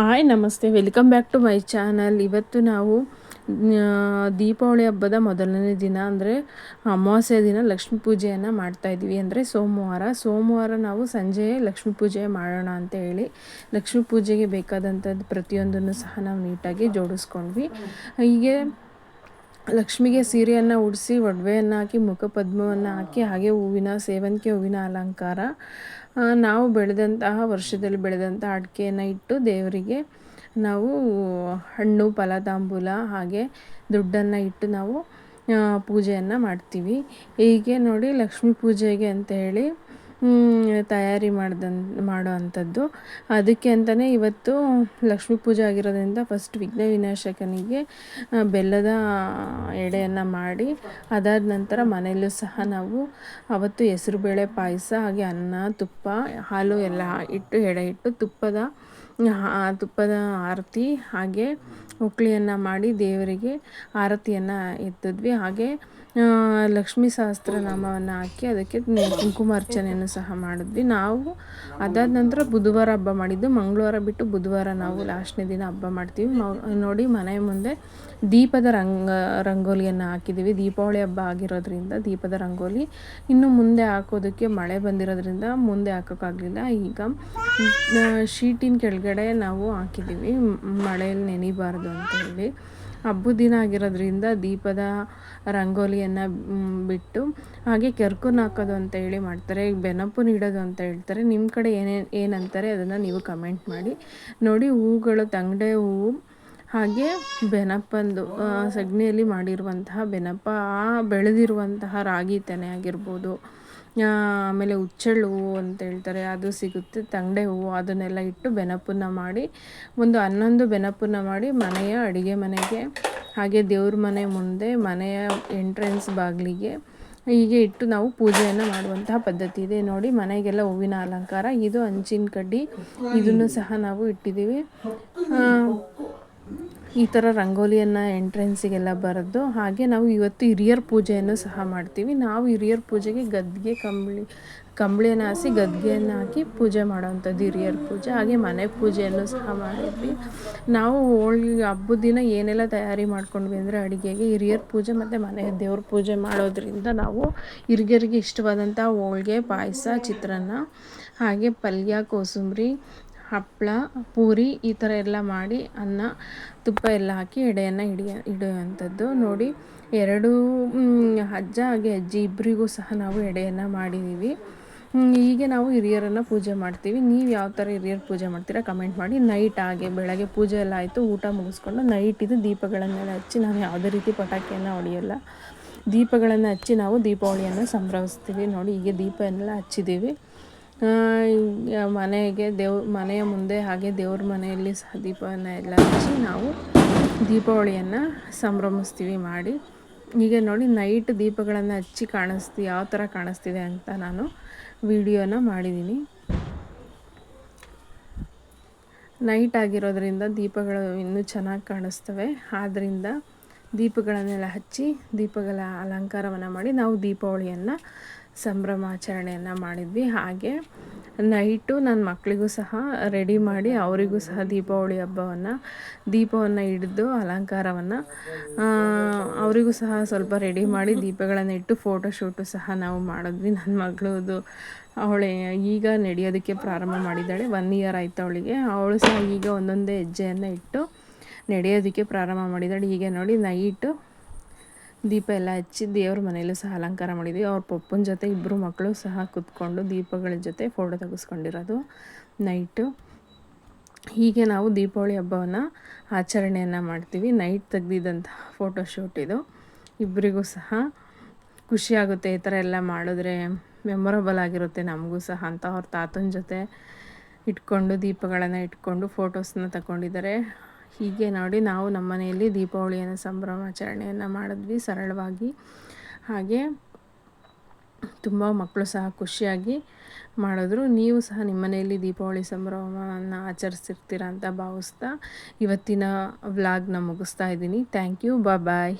Hi, namaste. Welcome back to my channel ಇವತ್ತು ನಾವು ದೀಪಾವಳಿ ಹಬ್ಬದ ಮೊದಲನೇ ದಿನ ಅಂದರೆ ಅಮಾವಾಸ್ಯೆ ದಿನ ಲಕ್ಷ್ಮೀ ಪೂಜೆಯನ್ನು ಮಾಡ್ತಾ ಮಾಡ್ತಾಯಿದ್ವಿ ಅಂದರೆ ಸೋಮವಾರ. ಸೋಮವಾರ ನಾವು ಸಂಜೆ ಲಕ್ಷ್ಮೀ ಪೂಜೆ ಮಾಡೋಣ ಅಂತ ಹೇಳಿ ಲಕ್ಷ್ಮೀ ಪೂಜೆಗೆ ಬೇಕಾದಂಥದ್ದು ಪ್ರತಿಯೊಂದನ್ನು ಸಹ ನಾವು ನೀಟಾಗಿ ಜೋಡಿಸ್ಕೊಂಡ್ವಿ. ಹೀಗೆ ಲಕ್ಷ್ಮಿಗೆ ಸೀರೆಯನ್ನು ಉಡಿಸಿ, ಒಡವೆಯನ್ನು ಹಾಕಿ, ಮುಖಪದ್ಮವನ್ನು ಹಾಕಿ, ಹಾಗೆ ಹೂವಿನ, ಸೇವಂತಿಗೆ ಹೂವಿನ ಅಲಂಕಾರ. ನಾವು ಬೆಳೆದಂತಹ ವರ್ಷದಲ್ಲಿ ಬೆಳೆದಂಥ ಅಡಿಕೆಯನ್ನು ಇಟ್ಟು ದೇವರಿಗೆ ನಾವು ಹಣ್ಣು ಫಲ ತಾಂಬೂಲ ಹಾಗೆ ದುಡ್ಡನ್ನು ಇಟ್ಟು ನಾವು ಪೂಜೆಯನ್ನು ಮಾಡ್ತೀವಿ. ಹೀಗೆ ನೋಡಿ ಲಕ್ಷ್ಮೀ ಪೂಜೆಗೆ ಅಂತ ಹೇಳಿ ತಯಾರಿ ಮಾಡ್ದನ್, ಮಾಡೋ ಅಂಥದ್ದು. ಅದಕ್ಕೆ ಅಂತಲೇ ಇವತ್ತು ಲಕ್ಷ್ಮೀ ಪೂಜೆ ಆಗಿರೋದ್ರಿಂದ ಫಸ್ಟ್ ವಿಘ್ನ ವಿನಾಶಕನಿಗೆ ಬೆಲ್ಲದ ಎಡೆಯನ್ನು ಮಾಡಿ, ಅದಾದ ನಂತರ ಮನೆಯಲ್ಲೂ ಸಹ ನಾವು ಅವತ್ತು ಹೆಸರುಬೇಳೆ ಪಾಯಸ, ಹಾಗೆ ಅನ್ನ, ತುಪ್ಪ, ಹಾಲು ಎಲ್ಲ ಇಟ್ಟು ಎಡೆ ಇಟ್ಟು ತುಪ್ಪದ ತುಪ್ಪದ ಆರತಿ ಹಾಗೆ ಉಕ್ಳಿಯನ್ನು ಮಾಡಿ ದೇವರಿಗೆ ಆರತಿಯನ್ನು ಎತ್ತಿದ್ವಿ. ಹಾಗೆ ಲಕ್ಷ್ಮೀ ಸಹಸ್ರನಾಮವನ್ನು ಹಾಕಿ ಅದಕ್ಕೆ ಕುಂಕುಮಾರ್ಚನೆಯನ್ನು ಸಹ ಮಾಡಿದ್ವಿ. ನಾವು ಅದಾದ ನಂತರ ಬುಧವಾರ ಹಬ್ಬ ಮಾಡಿದ್ದು. ಮಂಗಳವಾರ ಬಿಟ್ಟು ಬುಧವಾರ ನಾವು ಲಾಸ್ಟ್ನೇ ದಿನ ಹಬ್ಬ ಮಾಡ್ತೀವಿ. ನೋಡಿ ಮನೆ ಮುಂದೆ ದೀಪದ ರಂಗ, ರಂಗೋಲಿಯನ್ನು ಹಾಕಿದ್ದೀವಿ. ದೀಪಾವಳಿ ಹಬ್ಬ ಆಗಿರೋದ್ರಿಂದ ದೀಪದ ರಂಗೋಲಿ ಇನ್ನು ಮುಂದೆ ಹಾಕೋದಕ್ಕೆ ಮಳೆ ಬಂದಿರೋದ್ರಿಂದ ಮುಂದೆ ಹಾಕೋಕ್ಕಾಗಲಿಲ್ಲ. ಈಗ ಶೀಟಿನ ಕೆಳಗಡೆ ನಾವು ಹಾಕಿದ್ದೀವಿ. ಮಳೆಯಲ್ಲಿ ನೆನಿಬಾರ್ದು ಅಂತ ಹೇಳಿ. ಹಬ್ಬದ ದಿನ ಆಗಿರೋದ್ರಿಂದ ದೀಪದ ರಂಗೋಲಿಯನ್ನು ಬಿಟ್ಟು ಹಾಗೆ ಕೆರ್ಕುನ್ ಹಾಕೋದು ಅಂತ ಹೇಳಿ ಮಾಡ್ತಾರೆ. ಬೆನಪು ನೀಡೋದು ಅಂತ ಹೇಳ್ತಾರೆ. ನಿಮ್ಮ ಕಡೆ ಏನೇನು ಏನಂತಾರೆ ಅದನ್ನು ನೀವು ಕಮೆಂಟ್ ಮಾಡಿ. ನೋಡಿ ಹೂಗಳು, ತಂಗಡೆ ಹೂವು ಹಾಗೆ ಬೆನಪ್ಪಂದು ಸಗಣಿಯಲ್ಲಿ ಮಾಡಿರುವಂತಹ ಬೆನಪ್ಪ ಆ, ಬೆಳೆದಿರುವಂತಹ ರಾಗಿ ತೆನೆ ಆಗಿರ್ಬೋದು. ಆಮೇಲೆ ಹುಚ್ಚೆಳ್ಳು ಹೂವು ಅಂತ ಹೇಳ್ತಾರೆ, ಅದು ಸಿಗುತ್ತೆ. ತಂಗಡೆ ಹೂವು ಅದನ್ನೆಲ್ಲ ಇಟ್ಟು ಬೆನಪನ್ನು ಮಾಡಿ, ಒಂದು ಹನ್ನೊಂದು ಬೆನಪನ್ನು ಮಾಡಿ ಮನೆಯ ಅಡುಗೆ ಮನೆಗೆ, ಹಾಗೆ ದೇವ್ರ ಮನೆ ಮುಂದೆ, ಮನೆಯ ಎಂಟ್ರೆನ್ಸ್ ಬಾಗಿಲಿಗೆ ಹೀಗೆ ಇಟ್ಟು ನಾವು ಪೂಜೆಯನ್ನು ಮಾಡುವಂತಹ ಪದ್ಧತಿ ಇದೆ. ನೋಡಿ, ಮನೆಗೆಲ್ಲ ಹೂವಿನ ಅಲಂಕಾರ. ಇದು ಹಂಚಿನ ಕಡ್ಡಿ. ಇದನ್ನು ಸಹ ನಾವು ಇಟ್ಟಿದ್ದೀವಿ. ಈ ಥರ ರಂಗೋಲಿಯನ್ನು ಎಂಟ್ರೆನ್ಸಿಗೆಲ್ಲ ಬರೆದು ಹಾಗೆ ನಾವು ಇವತ್ತು ಹಿರಿಯರ ಪೂಜೆಯನ್ನು ಸಹ ಮಾಡ್ತೀವಿ. ನಾವು ಹಿರಿಯರ ಪೂಜೆಗೆ ಗದ್ದಿಗೆ ಕಂಬಳಿ, ಕಂಬಳಿಯನ್ನು ಹಾಸಿ ಗದ್ಗೆಯನ್ನು ಹಾಕಿ ಪೂಜೆ ಮಾಡೋವಂಥದ್ದು ಹಿರಿಯರ ಪೂಜೆ. ಹಾಗೆ ಮನೆ ಪೂಜೆಯನ್ನು ಸಹ ಮಾಡಿದ್ವಿ. ನಾವು ಹೋಳಿ ಹಬ್ಬದ ದಿನ ಏನೆಲ್ಲ ತಯಾರಿ ಮಾಡ್ಕೊಂಡ್ವಿ ಅಂದರೆ ಅಡುಗೆಗೆ ಹಿರಿಯರ ಪೂಜೆ ಮತ್ತು ಮನೆ ದೇವ್ರ ಪೂಜೆ ಮಾಡೋದ್ರಿಂದ ನಾವು ಹಿರಿಯರಿಗೆ ಇಷ್ಟವಾದಂಥ ಹೋಳಿಗೆ, ಪಾಯಸ, ಚಿತ್ರಾನ್ನ ಹಾಗೆ ಪಲ್ಯ, ಕೋಸಂಬರಿ ಹಪ್ಪಳ ಪೂರಿ ಈ ಥರ ಎಲ್ಲ ಮಾಡಿ ಅನ್ನ, ತುಪ್ಪ ಎಲ್ಲ ಹಾಕಿ ಎಡೆಯನ್ನು ಹಿಡಿಯ ಇಡುವಂಥದ್ದು ನೋಡಿ, ಎರಡು ಅಜ್ಜ ಹಾಗೆ ಅಜ್ಜಿ ಇಬ್ಬರಿಗೂ ಸಹ ನಾವು ಎಡೆಯನ್ನು ಮಾಡಿದ್ದೀವಿ ಹೀಗೆ ನಾವು ಹಿರಿಯರನ್ನು ಪೂಜೆ ಮಾಡ್ತೀವಿ. ನೀವು ಯಾವ ಥರ ಹಿರಿಯರು ಪೂಜೆ ಮಾಡ್ತೀರಾ ಕಮೆಂಟ್ ಮಾಡಿ. ನೈಟ್ ಹಾಗೆ ಬೆಳಗ್ಗೆ ಪೂಜೆ ಎಲ್ಲ ಆಯಿತು, ಊಟ ಮುಗಿಸ್ಕೊಂಡು ನೈಟ್ ಇದು ದೀಪಗಳನ್ನೆಲ್ಲ ಹಚ್ಚಿ ನಾವು ಯಾವುದೇ ರೀತಿ ಪಟಾಕಿಯನ್ನು ಹೊಡೆಯಲ್ಲ. ದೀಪಗಳನ್ನು ಹಚ್ಚಿ ನಾವು ದೀಪಾವಳಿಯನ್ನು ಸಂಭ್ರಮಿಸ್ತೀವಿ. ನೋಡಿ, ಹೀಗೆ ದೀಪ ಎಲ್ಲ ಹಚ್ಚಿದ್ದೀವಿ ಮನೆಗೆ ದೇವ್, ಮನೆಯ ಮುಂದೆ ಹಾಗೆ ದೇವ್ರ ಮನೆಯಲ್ಲಿ ಸಹ ದೀಪವನ್ನು ಎಲ್ಲ ಹಚ್ಚಿ ನಾವು ದೀಪಾವಳಿಯನ್ನು ಸಂಭ್ರಮಿಸ್ತೀವಿ ಮಾಡಿ. ಈಗ ನೋಡಿ ನೈಟ್ ದೀಪಗಳನ್ನು ಹಚ್ಚಿ ಕಾಣಿಸ್ತೀವಿ ಯಾವ ಥರ ಕಾಣಿಸ್ತಿದೆ ಅಂತ ನಾನು ವಿಡಿಯೋನ ಮಾಡಿದ್ದೀನಿ ನೈಟ್ ಆಗಿರೋದ್ರಿಂದ ದೀಪಗಳು ಇನ್ನೂ ಚೆನ್ನಾಗಿ ಕಾಣಿಸ್ತವೆ. ಆದ್ದರಿಂದ ದೀಪಗಳನ್ನೆಲ್ಲ ಹಚ್ಚಿ ದೀಪಗಳ ಅಲಂಕಾರವನ್ನು ಮಾಡಿ ನಾವು ದೀಪಾವಳಿಯನ್ನು ಸಂಭ್ರಮಾಚರಣೆಯನ್ನು ಮಾಡಿದ್ವಿ. ಹಾಗೆ ನೈಟು ನನ್ನ ಮಕ್ಕಳಿಗೂ ಸಹ ರೆಡಿ ಮಾಡಿ ಅವರಿಗೂ ಸಹ ದೀಪಾವಳಿ ಹಬ್ಬವನ್ನು, ದೀಪವನ್ನು ಹಿಡಿದು ಅಲಂಕಾರವನ್ನು ಅವರಿಗೂ ಸಹ ಸ್ವಲ್ಪ ರೆಡಿ ಮಾಡಿ ದೀಪಗಳನ್ನು ಇಟ್ಟು ಫೋಟೋಶೂಟು ಸಹ ನಾವು ಮಾಡಿದ್ವಿ. ನನ್ನ ಮಗಳದು ಅವಳೆ ಈಗ ನಡೆಯೋದಕ್ಕೆ ಪ್ರಾರಂಭ ಮಾಡಿದ್ದಾಳೆ. ಒನ್ ಇಯರ್ ಆಯಿತು ಅವಳಿಗೆ. ಅವಳು ಸಹ ಈಗ ಒಂದೊಂದೇ ಹೆಜ್ಜೆಯನ್ನು ಇಟ್ಟು ನಡೆಯೋದಕ್ಕೆ ಪ್ರಾರಂಭ ಮಾಡಿದ್ದಾಳೆ ಹೀಗೆ ನೋಡಿ ನೈಟು ದೀಪ ಎಲ್ಲ ಹಚ್ಚಿ ದೇವ್ರ ಮನೆಯಲ್ಲೂ ಸಹ ಅಲಂಕಾರ ಮಾಡಿದ್ವಿ. ಅವ್ರ ಪಪ್ಪನ ಜೊತೆ ಇಬ್ಬರು ಮಕ್ಕಳು ಸಹ ಕೂತ್ಕೊಂಡು ದೀಪಗಳ ಜೊತೆ ಫೋಟೋ ತೆಗೆಸ್ಕೊಂಡಿರೋದು ನೈಟು. ಹೀಗೆ ನಾವು ದೀಪಾವಳಿ ಹಬ್ಬವನ್ನು ಆಚರಣೆಯನ್ನು ಮಾಡ್ತೀವಿ. ನೈಟ್ ತೆಗ್ದಿದ್ದಂಥ ಫೋಟೋಶೂಟ್ ಇದು. ಇಬ್ಬರಿಗೂ ಸಹ ಖುಷಿಯಾಗುತ್ತೆ ಈ ಥರ ಎಲ್ಲ ಮಾಡಿದ್ರೆ ಮೆಮೊರಬಲ್ ಆಗಿರುತ್ತೆ ನಮಗೂ ಸಹ ಅಂತ ಅವ್ರ ತಾತನ ಜೊತೆ ಇಟ್ಕೊಂಡು ದೀಪಗಳನ್ನು ಇಟ್ಕೊಂಡು ಫೋಟೋಸ್ನ ತಗೊಂಡಿದ್ದಾರೆ. ಹೀಗೆ ನೋಡಿ ನಾವು ನಮ್ಮ ಮನೆಯಲ್ಲಿ ದೀಪಾವಳಿಯನ್ನು ಸಂಭ್ರಮಾಚರಣೆಯನ್ನು ಮಾಡಿದ್ವಿ ಸರಳವಾಗಿ. ಹಾಗೆ ತುಂಬ ಮಕ್ಕಳು ಸಹ ಖುಷಿಯಾಗಿ ಮಾಡಿದ್ರು. ನೀವು ಸಹ ನಿಮ್ಮ ಮನೆಯಲ್ಲಿ ದೀಪಾವಳಿ ಸಂಭ್ರಮವನ್ನು ಆಚರಿಸಿರ್ತೀರ ಅಂತ ಭಾವಿಸ್ತಾ ಇವತ್ತಿನ ವ್ಲಾಗ್ನ ಮುಗಿಸ್ತಾ ಇದ್ದೀನಿ. Thank you. ಬಾಯ್.